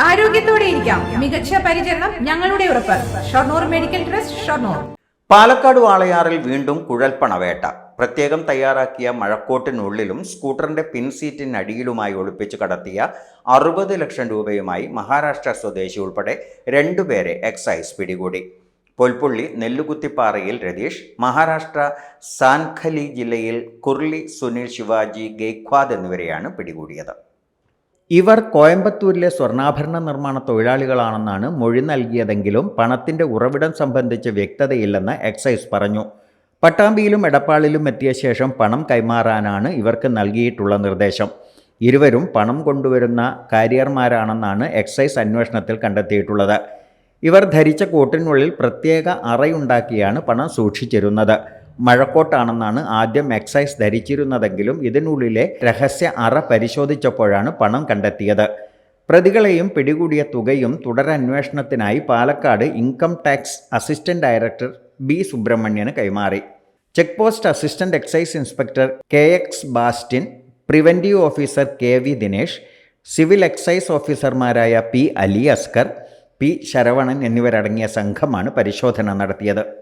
ആരോഗ്യത്തോടെ ഇരിക്കാം. മികച്ച പരിചരണം ഞങ്ങളുടെ ഉറപ്പ്. Shoranur medical trust Shoranur. Palakkad വാളയാറിൽ വീണ്ടും കുഴൽപ്പണവേട്ട. പ്രത്യേകം തയ്യാറാക്കിയ മഴക്കോട്ടിനുള്ളിലും സ്കൂട്ടറിന്റെ പിൻസീറ്റിനടിയിലുമായി ഒളിപ്പിച്ചു കടത്തിയ അറുപത് ലക്ഷം രൂപയുമായി മഹാരാഷ്ട്ര സ്വദേശി ഉൾപ്പെടെ രണ്ടുപേരെ എക്സൈസ് പിടികൂടി. പൊൽപ്പുള്ളി നെല്ലുകുത്തിപ്പാറയിൽ രതീഷ് മഹാരാഷ്ട്ര സാൻഖലി ജില്ലയിൽ കുർലി സുനിൽ ശിവാജി ഗെയ്ഖ്വാദ് എന്നിവരെയാണ് പിടികൂടിയത്. ഇവർ കോയമ്പത്തൂരിലെ സ്വർണാഭരണ നിർമ്മാണ തൊഴിലാളികളാണെന്നാണ് മൊഴി നൽകിയതെങ്കിലും പണത്തിന്റെ ഉറവിടം സംബന്ധിച്ച് വ്യക്തതയില്ലെന്ന് എക്സൈസ് പറഞ്ഞു. പട്ടാമ്പിയിലും എടപ്പാളിലും എത്തിയ ശേഷം പണം കൈമാറാനാണ് ഇവർക്ക് നൽകിയിട്ടുള്ള നിർദ്ദേശം. ഇരുവരും പണം കൊണ്ടുവരുന്ന കാരിയർമാരാണെന്നാണ് എക്സൈസ് അന്വേഷണത്തിൽ കണ്ടെത്തിയിട്ടുള്ളത്. ഇവർ ധരിച്ച കോട്ടിനുള്ളിൽ പ്രത്യേക അറയുണ്ടാക്കിയാണ് പണം സൂക്ഷിച്ചിരുന്നത്. മഴക്കോട്ടാണെന്നാണ് ആദ്യം എക്സൈസ് ധരിച്ചിരുന്നതെങ്കിലും ഇതിനുള്ളിലെ രഹസ്യ അറ പരിശോധിച്ചപ്പോഴാണ് പണം കണ്ടെത്തിയത്. പ്രതികളെയും പിടികൂടിയ തുകയും തുടരന്വേഷണത്തിനായി Palakkad income tax assistant director B സുബ്രഹ്മണ്യന് കൈമാറി. Check post assistant excise inspector K X Bastin preventive officer K V Dinesh civil excise ഓഫീസർമാരായ പി അലി അസ്കർ പി ശരവണൻ എന്നിവരടങ്ങിയ സംഘമാണ് പരിശോധന നടത്തിയത്.